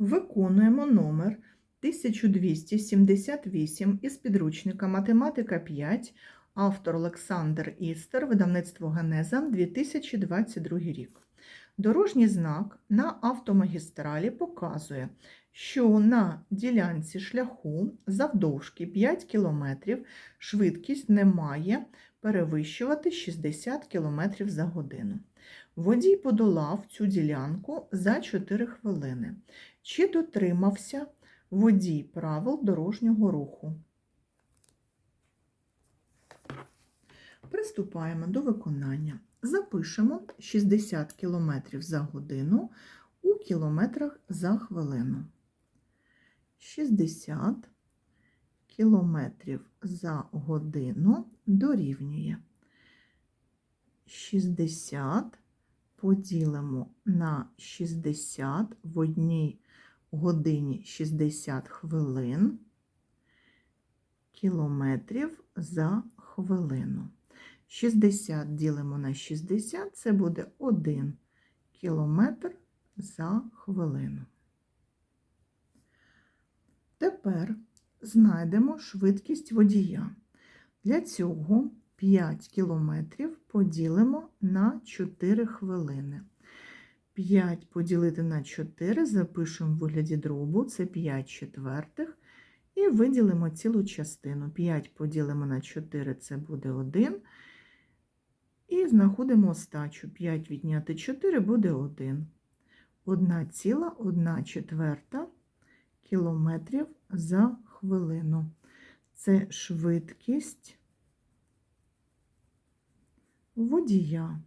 Виконуємо номер 1278 із підручника Математика 5, автор Олександр Істер, видавництво Генеза, 2022 рік. Дорожній знак на автомагістралі показує, що на ділянці шляху завдовжки 5 км швидкість не має перевищувати 60 км за годину. Водій подолав цю ділянку за 4 хвилини. Чи дотримався водій правил дорожнього руху? Приступаємо до виконання. Запишемо 60 км за годину у кілометрах за хвилину. 60 км за годину дорівнює 60 поділимо на 60 в одній годині 60 хвилин кілометрів за хвилину. 60 ділимо на 60, це буде 1 кілометр за хвилину. Тепер знайдемо швидкість водія. Для цього 5 кілометрів поділимо на 4 хвилини. 5 поділити на 4 запишемо в вигляді дробу, це 5 четвертих, і виділимо цілу частину. 5 поділимо на 4, це буде 1. І знаходимо остачу. 5 відняти 4 буде 1. 1,1 четверта кілометрів за хвилину. Це швидкість водія.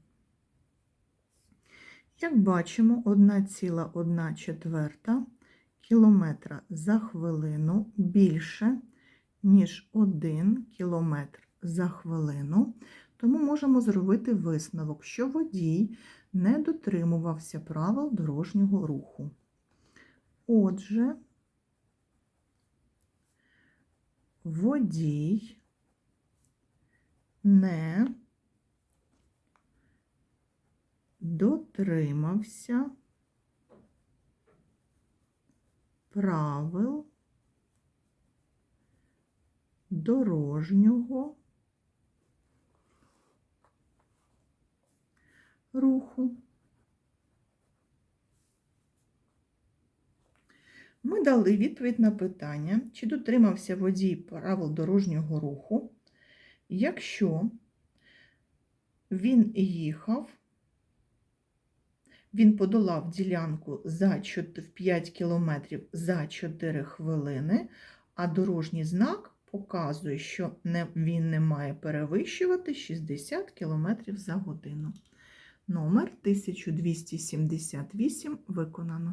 Як бачимо, 1,1 четверта кілометра за хвилину більше, ніж 1 кілометр за хвилину, тому можемо зробити висновок, що водій не дотримувався правил дорожнього руху. Отже, водій не дотримався правил дорожнього руху. Ми дали відповідь на питання, чи дотримався водій правил дорожнього руху, якщо він їхав, він подолав ділянку за 5 км за 4 хвилини, а дорожній знак показує, що він не має перевищувати 60 км за годину. Номер 1278 виконано.